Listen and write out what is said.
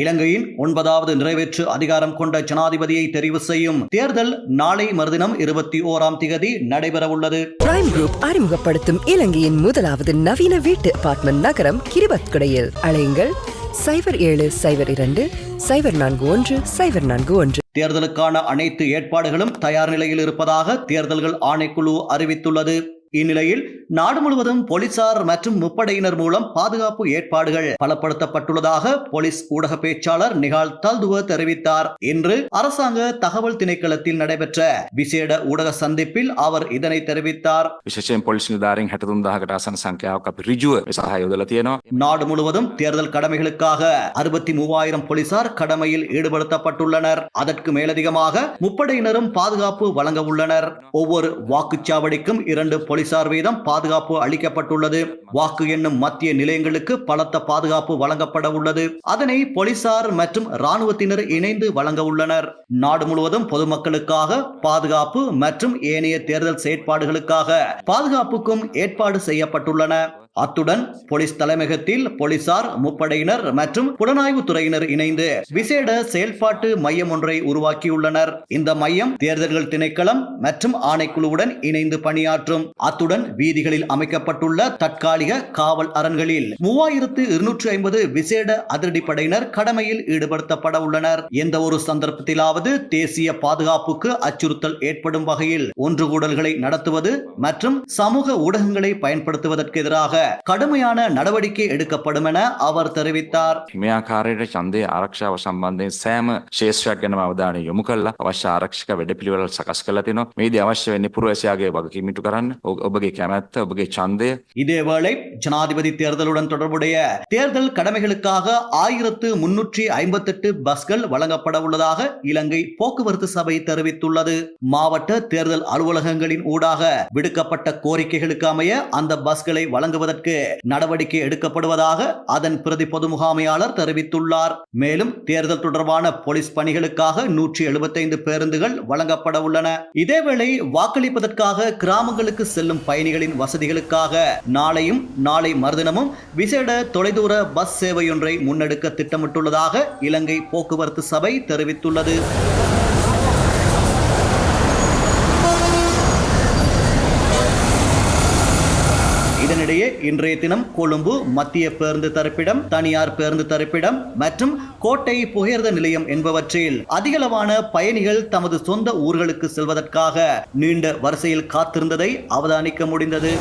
இலங்கையின் ஒன்பதாவது நிறைவேற்று அதிகாரம் கொண்ட ஜனாதிபதியை தெரிவு செய்யும் தேர்தல் நாளை மறுதினம் இருபத்தி ஓராம் திகதி நடைபெறவுள்ளது. பிரைம் குரூப் அறிமுகப்படுத்தும் இலங்கையின் முதலாவது நவீன வீட்டு அபார்ட்மெண்ட் நகரம் கிரிபத்குடையில். அழையுங்கள் சைபர் ஏழு சைபர் இரண்டு சைபர் நான்கு ஒன்று சைபர் நான்கு ஒன்று. தேர்தலுக்கான அனைத்து ஏற்பாடுகளும் தயார் நிலையில் இருப்பதாக தேர்தல்கள் ஆணைக்குழு அறிவித்துள்ளது. இந்நிலையில் நாடு முழுவதும் போலீசார் மற்றும் முப்படையினர் மூலம் பாதுகாப்பு ஏற்பாடுகள் பலப்படுத்தப்பட்டுள்ளதாக போலீஸ் ஊடக பேச்சாளர் நிகால் தல்துவ தெரிவித்தார். இன்று அரசாங்க தகவல் திணைக்களத்தில் நடைபெற்ற விசேட ஊடக சந்திப்பில் அவர் இதனை தெரிவித்தார். நாடு முழுவதும் தேர்தல் கடமைகளுக்காக அறுபத்தி மூவாயிரம் போலீசார் கடமையில் ஈடுபடுத்தப்பட்டுள்ளனர். அதற்கு மேலதிகமாக முப்படையினரும் பாதுகாப்பு வழங்க உள்ளனர். ஒவ்வொரு வாக்குச்சாவடிக்கும் இரண்டு போலீஸ் போலீசார் வீதம் பாதுகாப்பு அளிக்கப்பட்டுள்ளது. வாக்கு எண்ணும் மத்திய நிலையங்களுக்கு பலத்த பாதுகாப்பு வழங்கப்பட உள்ளது. அதனை போலீசார் மற்றும் ராணுவத்தினர் இணைந்து வழங்க உள்ளனர். நாடு முழுவதும் பொதுமக்களுக்காக பாதுகாப்பு மற்றும் ஏனைய தேர்தல் செயற்பாடுகளுக்காக பாதுகாப்புக்கும் ஏற்பாடு செய்யப்பட்டுள்ளன. அத்துடன் போலீஸ் தலைமையகத்தில் போலீசார் முப்படையினர் மற்றும் புலனாய்வு துறையினர் இணைந்து விசேட செயல்பாட்டு மையம் ஒன்றை உருவாக்கியுள்ளனர். இந்த மையம் தேர்தல்கள் திணைக்களம் மற்றும் ஆணைக்குழுவுடன் இணைந்து பணியாற்றும். அத்துடன் வீதிகளில் அமைக்கப்பட்டுள்ள தற்காலிக காவல் அரண்களில் மூவாயிரத்து இருநூற்று ஐம்பது விசேட அதிரடிப்படையினர் கடமையில் ஈடுபடுத்தப்பட உள்ளனர். எந்த ஒரு சந்தர்ப்பத்திலாவது தேசிய பாதுகாப்புக்கு அச்சுறுத்தல் ஏற்படும் வகையில் ஒன்று கூடல்களை நடத்துவது மற்றும் சமூக ஊடகங்களை பயன்படுத்துவதற்கு எதிராக கடுமையான நடவடிக்கை எடுக்கப்படும் என அவர் தெரிவித்தார் හිමියාකාරයට චන්දය ආරක්ෂාව සම්බන්ධයෙන් සෑම ශේෂයක් ගැනම අවධානය යොමු කල්ලා අවශ්‍ය ආරක්ෂක වැඩ පිළිවල සකස් කළ තිනවා මේද අවශ්‍ය වෙන්නේ පුරවැසියාගේ වගකීමිටු කරන්න ඔ- ඔබගේ කැමැත්ත ඔබගේ ඡන්දය இதேவேளை ஜனாதிபதி தேர்தலுடன் தொடர்புடைய தேர்தல் கடமைகளுக்காக ஆயிரத்து முன்னூற்றி ஐம்பத்தெட்டு பஸ்கள் வழங்கப்பட உள்ளதாக இலங்கை போக்குவரத்து சபை தெரிவித்துள்ளது மாவட்ட தேர்தல் அலுவலகங்களின் ஊடாக விடுக்கப்பட்ட கோரிக்கைகளுக்கு அமைய அந்த பஸ்களை வழங்குவதற்கு நடவடிக்கை எடுக்கப்படுவதாக அதன் பிரதி பொது முகாமையாளர் தெரிவித்துள்ளார். மேலும் தேர்தல் தொடர்பான போலீஸ் பணிகளுக்காக நூற்றி எழுபத்தைந்து பேருந்துகள் வழங்கப்பட உள்ளன. இதேவேளை வாக்களிப்பதற்காக கிராமங்களுக்கு செல்லும் பயணிகளின் வசதிகளுக்காக நாளையும் நாளை மறுதினமும் விசேட தொலைதூர பஸ் சேவையொன்றை முன்னெடுக்க திட்டமிட்டுள்ளதாக இலங்கை போக்குவரத்து சபை தெரிவித்துள்ளது. அதையே இன்றைய தினம் கொழும்பு மத்திய பேருந்து தரப்பிடம் தனியார் பேருந்து தரப்பிடம் மற்றும் கோட்டை புகையிரத நிலையம் என்பவற்றில் அதிகளவான பயணிகள் தமது சொந்த ஊர்களுக்கு செல்வதற்காக நீண்ட வரிசையில் காத்திருந்ததை அவதானிக்க முடிந்தது.